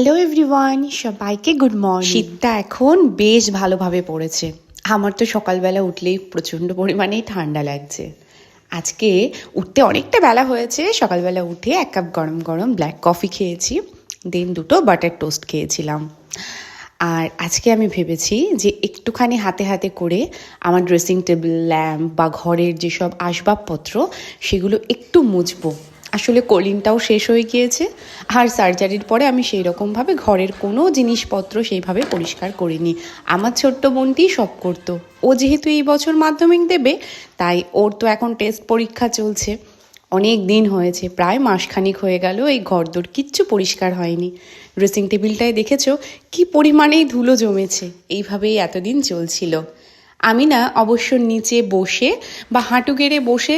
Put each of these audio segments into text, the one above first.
Hello everyone সবাইকে good morning শীতটা এখন বেশ ভালোভাবে পড়েছে। আমার তো সকালবেলা উঠলেই প্রচণ্ড পরিমাণেই ঠান্ডা লাগছে। আজকে উঠতে অনেকটা বেলা হয়েছে, সকালবেলা উঠে এক কাপ গরম গরম ব্ল্যাক কফি খেয়েছি দেন দুটো বাটার টোস্ট খেয়েছিলাম। আর আজকে আমি ভেবেছি যে একটুখানি হাতে হাতে করে আমার ড্রেসিং টেবিল ল্যাম্প বা ঘরের যেসব আসবাবপত্র, সেগুলো একটু মুছবো। আসলে কলিনটাও শেষ হয়ে গিয়েছে আর সার্জারির পরে আমি সেই রকমভাবে ঘরের কোনো জিনিসপত্র সেইভাবে পরিষ্কার করিনি। আমার ছোট্ট বোনটি সব করতো। ও যেহেতু এই বছর মাধ্যমিক দেবে, তাই ওর তো এখন টেস্ট পরীক্ষা চলছে। অনেক দিন হয়েছে, প্রায় মাসখানিক হয়ে গেল, এই ঘরদোর কিচ্ছু পরিষ্কার হয়নি। ড্রেসিং টেবিলটায় দেখেছ, কি পরিমাণেই ধুলো জমেছে, এইভাবেই এতদিন চলছিল। আমি না অবশ্য নিচে বসে বা হাঁটু গেড়ে বসে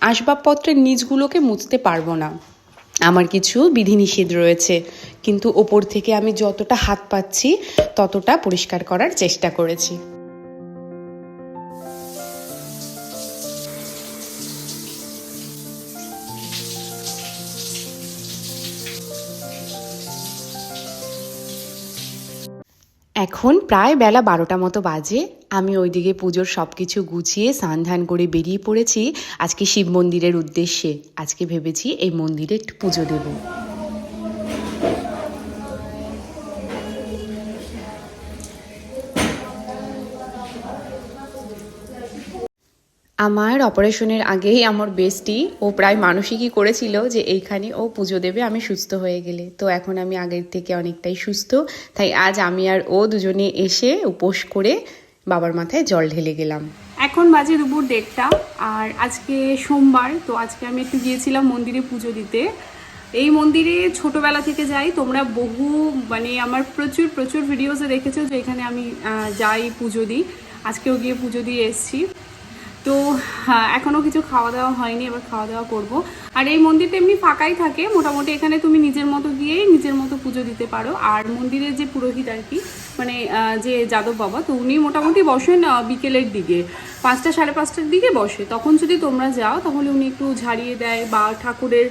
আসবাবপত্রের নিচগুলোকে মুছতে পারব না। আমার কিছু বিধিনিষেধ রয়েছে, কিন্তু ওপর থেকে আমি যতটা হাত পাচ্ছি, ততটা পরিষ্কার করার চেষ্টা করেছি। এখন প্রায় বেলা বারোটা মতো বাজে। আমি ওইদিকে পুজোর সব কিছু গুছিয়ে স্নান ধান করে বেরিয়ে পড়েছি। আজকে শিব মন্দিরের উদ্দেশ্যে। আজকে ভেবেছি এই মন্দিরে একটু পুজো দেব। আমার অপারেশনের আগেই আমার বেস্টি, ও প্রায় মানসিকই করেছিল যে এইখানে ও পুজো দেবে, আমি সুস্থ হয়ে গেলে। তো এখন আমি আগের থেকে অনেকটাই সুস্থ। তাই আজ আমি আর ও দুজনে এসে উপোস করে বাবার মাথায় জল ঢেলে গেলাম। এখন বাজে দুপুর দেড়টা, আর আজকে সোমবার, তো আজকে আমি একটু গিয়েছিলাম মন্দিরে পুজো দিতে। এই মন্দিরে ছোটবেলা থেকে যাই, তোমরা বহু মানে আমার প্রচুর প্রচুর ভিডিওসে দেখেছ যে এখানে আমি যাই পুজো দিই। আজকেও গিয়ে পুজো দিয়ে এসেছি। তো হ্যাঁ, এখনও কিছু খাওয়া দাওয়া হয়নি এবার খাওয়া দাওয়া করব। আর এই মন্দিরটা এমনি ফাঁকাই থাকে মোটামুটি এখানে তুমি নিজের মতো গিয়েই নিজের মতো পুজো দিতে পারো। আর মন্দিরের যে পুরোহিত আর কি মানে যে যাদব বাবা তো উনি মোটামুটি বসেন বিকেলের দিকে। পাঁচটা সাড়ে পাঁচটার দিকে বসে। তখন যদি তোমরা যাও তাহলে উনি একটু ঝাড়িয়ে দেয় বা ঠাকুরের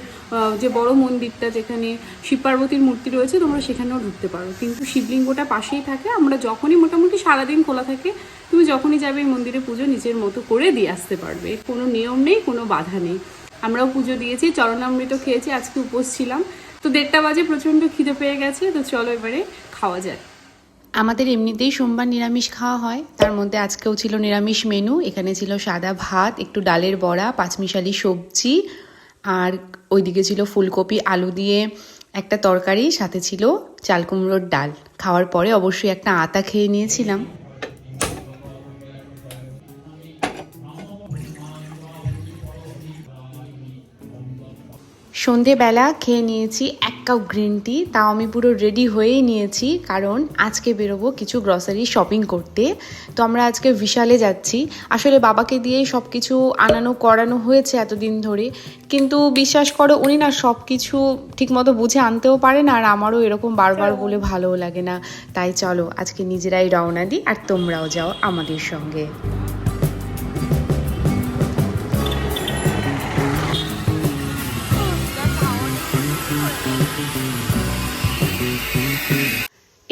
যে বড় মন্দিরটা যেখানে শিব পার্বতীর মূর্তি রয়েছে তোমরা সেখানেও ঢুকতে পারো। কিন্তু শিবলিঙ্গটা পাশেই থাকে। আমরা যখনই মোটামুটি সারাদিন খোলা থাকে তুমি যখনই যাবে এই মন্দিরে পুজো নিজের মতো করে দিয়ে আসতে পারবে। কোনো নিয়ম নেই, কোনো বাধা নেই। আমরাও পুজো দিয়েছি, চরণামৃত খেয়েছি, আজকে উপোস ছিলাম। তো দেড়টা বাজে, প্রচণ্ড খিদে পেয়ে গেছে, তো চলো এবারে খাওয়া যায় আমাদের এমনিতেই সোমবার নিরামিষ খাওয়া হয়। তার মধ্যে আজকেও ছিল নিরামিষ মেনু। এখানে ছিল সাদা ভাত, একটু ডালের বড়া, পাঁচমিশালি সবজি, আর ওইদিকে ছিল ফুলকপি, আলু দিয়ে একটা তরকারি, সাথে ছিল চাল কুমড়োর ডাল। খাওয়ার পরে অবশ্যই একটা আতা খেয়ে নিয়েছিলাম। সন্ধেবেলা খেয়ে নিয়েছি এক কাপ গ্রিন টি তাও আমি পুরো রেডি হয়েই নিয়েছি, কারণ আজকে বেরোবো কিছু গ্রসারি শপিং করতে। তো আমরা আজকে বিশালে যাচ্ছি। আসলে বাবাকে দিয়েই সব কিছু আনানো করানো হয়েছে এতদিন ধরে। কিন্তু বিশ্বাস করো, উনি না সব কিছু ঠিকমতো বুঝে আনতেও পারে না, আর আমারও এরকম বারবার বলে ভালোও লাগে না। তাই চলো, আজকে নিজেরাই রওনা দিই, আর তোমরাও যাও আমাদের সঙ্গে।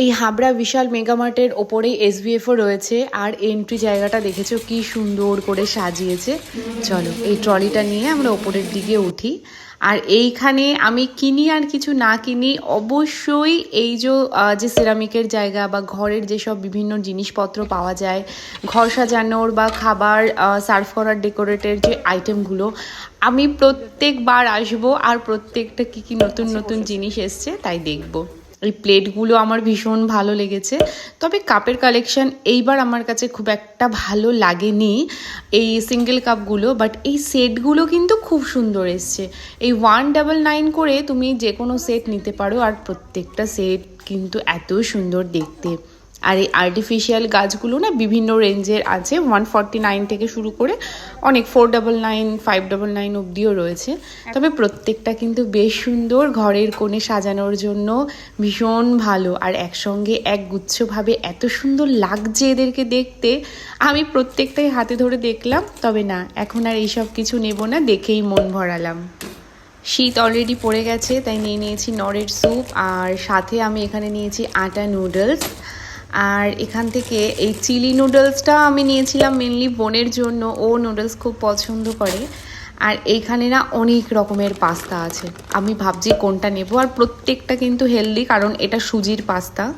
এই হাবড়া বিশাল মেগামার্টের ওপরেই এসবিএফও রয়েছে, আর এন্ট্রি জায়গাটা দেখেছ কি সুন্দর করে সাজিয়েছে। চলো, এই ট্রলিটা নিয়ে আমরা ওপরের দিকে উঠি। আর এইখানে আমি কিনি আর কিছু না কিনি, অবশ্যই এই যে যে সিরামিকের জায়গা বা ঘরের যেসব বিভিন্ন জিনিসপত্র পাওয়া যায়, ঘর সাজানোর বা খাবার সার্ভ করার ডেকোরেটের যে আইটেমগুলো আমি প্রত্যেকবার আসব আর প্রত্যেকটা কি কি নতুন নতুন জিনিস এসছে তাই দেখব। এই প্লেটগুলো আমার ভীষণ ভালো লেগেছে। তবে কাপের কালেকশন এইবার আমার কাছে খুব একটা ভালো লাগেনি এই সিঙ্গেল কাপগুলো বাট এই সেটগুলো কিন্তু খুব সুন্দর এসছে। এই ওয়ান ডাবল নাইন করে তুমি যে কোনো সেট নিতে পারো, আর প্রত্যেকটা সেট কিন্তু এত সুন্দর দেখতে। আর এই আর্টিফিশিয়াল গাছগুলো না বিভিন্ন রেঞ্জের আছে। ওয়ান ফর্টি নাইন থেকে শুরু করে অনেক four double nine five double nine অবধিও রয়েছে। তবে প্রত্যেকটা কিন্তু বেশ সুন্দর ঘরের কোণে সাজানোর জন্য ভীষণ ভালো। আর একসঙ্গে এক গুচ্ছভাবে এত সুন্দর লাগছে এদেরকে দেখতে। আমি প্রত্যেকটাই হাতে ধরে দেখলাম, তবে না, এখন আর এইসব কিছু নেব না, দেখেই মন ভরালাম। শীত অলরেডি পড়ে গেছে, তাই নিয়ে নিয়েছি নরের স্যুপ আর সাথে আমি এখানে নিয়েছি আটা নুডলস আর এখান থেকে এই চিলি নুডলসটা আমি নিয়েছিলাম মেনলি বোনের জন্য। ও নুডলস খুব পছন্দ করে। আর এইখানে না অনেক রকমের পাস্তা আছে। আমি ভাবছি কোনটা নেব। আর প্রত্যেকটা কিন্তু হেলদি কারণ এটা সুজির পাস্তা।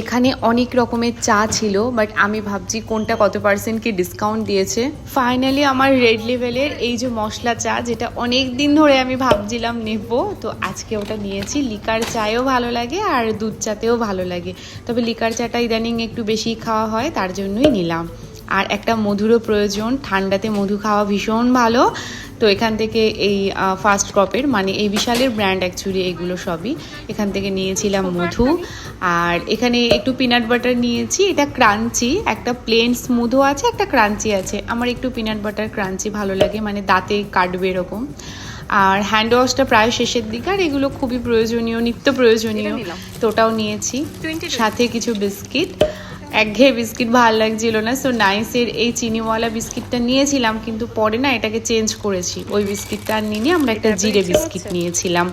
এখানে অনেক রকমের চা ছিল বাট আমি ভাবছি কোনটা কত পার্সেন্টকে ডিসকাউন্ট দিয়েছে। ফাইনালি আমার রেড লেভেলের এই যে মশলা চা, যেটা অনেক দিন ধরে আমি ভাবছিলাম নেব, তো আজকে ওটা নিয়েছি। লিকার চায়েও ভালো লাগে আর দুধ চাতেও ভালো লাগে। তবে লিকার চাটা ইদানিং একটু বেশি খাওয়া হয়, তার জন্যই নিলাম। আর একটা মধুরও প্রয়োজন ঠান্ডাতে মধু খাওয়া ভীষণ ভালো। তো এখান থেকে এই ফার্স্ট ক্রপের মানে এই বিশালের ব্র্যান্ড অ্যাকচুয়ালি এগুলো সবই। এখান থেকে নিয়েছিলাম মধু। আর এখানে একটু পিনাট বাটার নিয়েছি এটা ক্রাঞ্চি একটা প্লেন স্মুথও আছে একটা ক্রাঞ্চি আছে। আমার একটু পিনাট বাটার ক্রাঞ্চি ভালো লাগে মানে দাঁতে কাটবে এরকম। আর হ্যান্ড ওয়াশটা প্রায় শেষের দিকে আর এগুলো খুবই প্রয়োজনীয় নিত্য প্রয়োজনীয়। তো ওটাও নিয়েছি। 20 সাথে কিছু বিস্কিট একঘেয়ে বিস্কিট ভালো লাগছিল না। সো নাইসের এই চিনিওয়ালা বিস্কিটটা নিয়েছিলাম কিন্তু পরে না এটাকে চেঞ্জ করেছি। ওই বিস্কিটটা আর নিয়ে আমরা একটা জিরে বিস্কিট নিয়েছিলাম।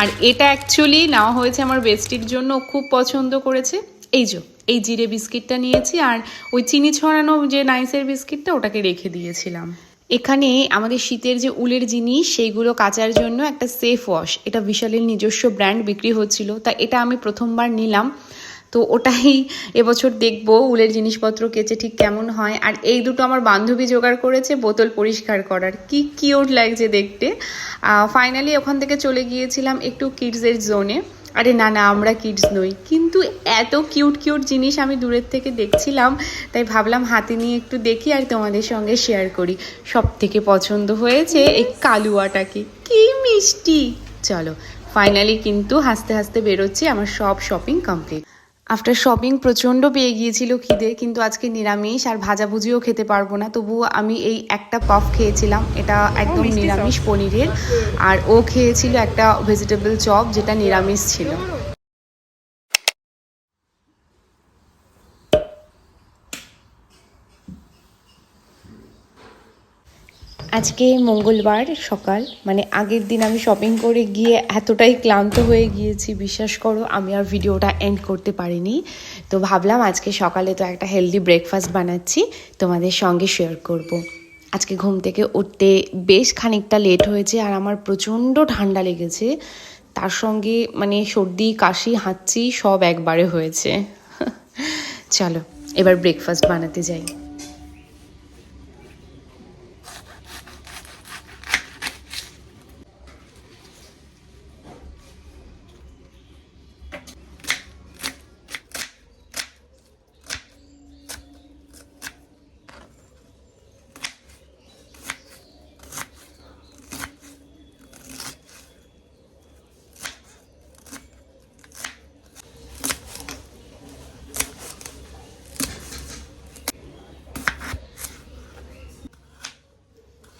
আর এটা অ্যাকচুয়ালি নেওয়া হয়েছে আমার বেস্টির জন্য খুব পছন্দ করেছে। এই যে এই জিরে বিস্কিটটা নিয়েছি আর ওই চিনি ছড়ানো যে নাইসের বিস্কিটটা ওটাকে রেখে দিয়েছিলাম। এখানে আমাদের শীতের যে উলের জিনিস সেইগুলো কাচার জন্য একটা সেফ ওয়াশ এটা বিশালের নিজস্ব ব্র্যান্ড বিক্রি হচ্ছিল তা এটা আমি প্রথমবার নিলাম। তো ওটাই এবছর দেখব উলের জিনিসপত্র কেচে ঠিক কেমন হয়। আর এই দুটো আমার বান্ধবী জোগাড় করেছে বোতল পরিষ্কার করার। কি কিউট লাগছে দেখতে। ফাইনালি ওখান থেকে চলে গিয়েছিলাম একটু কিডসের জোনে আরে না না আমরা কিডস নই। কিন্তু এত কিউট কিউট জিনিস আমি দূরের থেকে দেখছিলাম তাই ভাবলাম হাতে নিয়ে একটু দেখি আর তোমাদের সঙ্গে শেয়ার করি। সব থেকে পছন্দ হয়েছে এই কালুয়াটাকে। কি মিষ্টি! চলো ফাইনালি কিন্তু হাসতে হাসতে বেরোচ্ছি আমার সব শপিং কমপ্লিট আফটার শপিং প্রচণ্ড পেয়ে গিয়েছিল খিদে কিন্তু আজকে নিরামিষ আর ভাজাভুজিও খেতে পারব না। তবুও আমি এই একটা পাফ খেয়েছিলাম এটা একদম নিরামিষ পনিরের। আর ও খেয়েছিল একটা ভেজিটেবল চপ যেটা নিরামিষ ছিল। আজকে মঙ্গলবার সকাল মানে আগের দিন আমি শপিং করে গিয়ে এতটাই ক্লান্ত হয়ে গিয়েছি, বিশ্বাস করো আমি আর ভিডিওটা এন্ড করতে পারিনি। তো ভাবলাম আজকে সকালে তো একটা হেলদি ব্রেকফাস্ট বানাচ্ছি, তোমাদের সঙ্গে শেয়ার করব। আজকে ঘুম থেকে উঠতে বেশ খানিকটা লেট হয়েছে আর আমার প্রচণ্ড ঠান্ডা লেগেছে। তার সঙ্গে মানে সর্দি, কাশি, হাঁচি সব একবারে হয়েছে। চলো, এবার ব্রেকফাস্ট বানাতে যাই।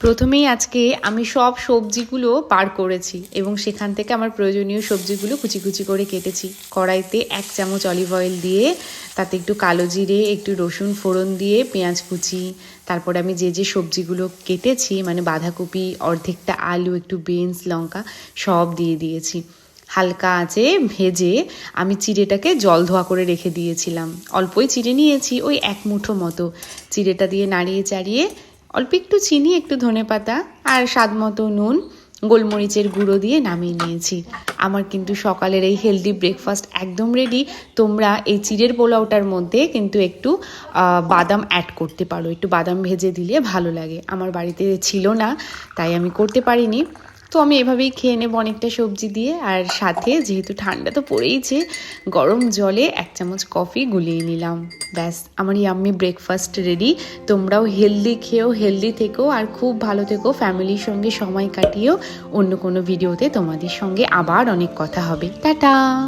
প্রথমেই আজকে আমি সব সবজিগুলো পার করেছি এবং সেখান থেকে আমার প্রয়োজনীয় সবজিগুলো কুচি কুচি করে কেটেছি। কড়াইতে এক চামচ অলিভ অয়েল দিয়ে, তাতে একটু কালো জিরে, একটু রসুন ফোড়ন দিয়ে, পেঁয়াজ কুচি, তারপরে আমি যে যে সবজিগুলো কেটেছি মানে বাঁধাকপি, অর্ধেকটা আলু, একটু বিনস, লঙ্কা, সব দিয়ে দিয়েছি। হালকা আছে ভেজে আমি চিড়েটাকে জল ধোয়া করে রেখে দিয়েছিলাম। অল্পই চিড়ে নিয়েছি, ওই এক মুঠো মতো। চিড়েটা দিয়ে নাড়িয়ে চাড়িয়ে অল্প একটু চিনি, একটু ধনে পাতা আর স্বাদ মতো নুন, গোলমরিচের গুঁড়ো দিয়ে নামিয়ে নিয়েছি। আমার কিন্তু সকালের এই হেলদি ব্রেকফাস্ট একদম রেডি তোমরা এই চিড়ের পোলাওটার মধ্যে কিন্তু একটু বাদাম অ্যাড করতে পারো। একটু বাদাম ভেজে দিলে ভালো লাগে। আমার বাড়িতে ছিল না, তাই আমি করতে পারিনি। তো আমি এভাবেই খেয়ে নেব অনেকটা সবজি দিয়ে। আর সাথে যেহেতু ঠান্ডা তো পড়েইছে, গরম জলে এক চামচ কফি গুলিয়ে নিলাম। ব্যাস, আমার ইয়াম্মি ব্রেকফাস্ট রেডি তোমরাও হেলদি খেয়েও হেলদি থেকো, আর খুব ভালো থেকো। ফ্যামিলির সঙ্গে সময় কাটিয়েও অন্য কোনো ভিডিওতে তোমাদের সঙ্গে আবার অনেক কথা হবে। টাটা!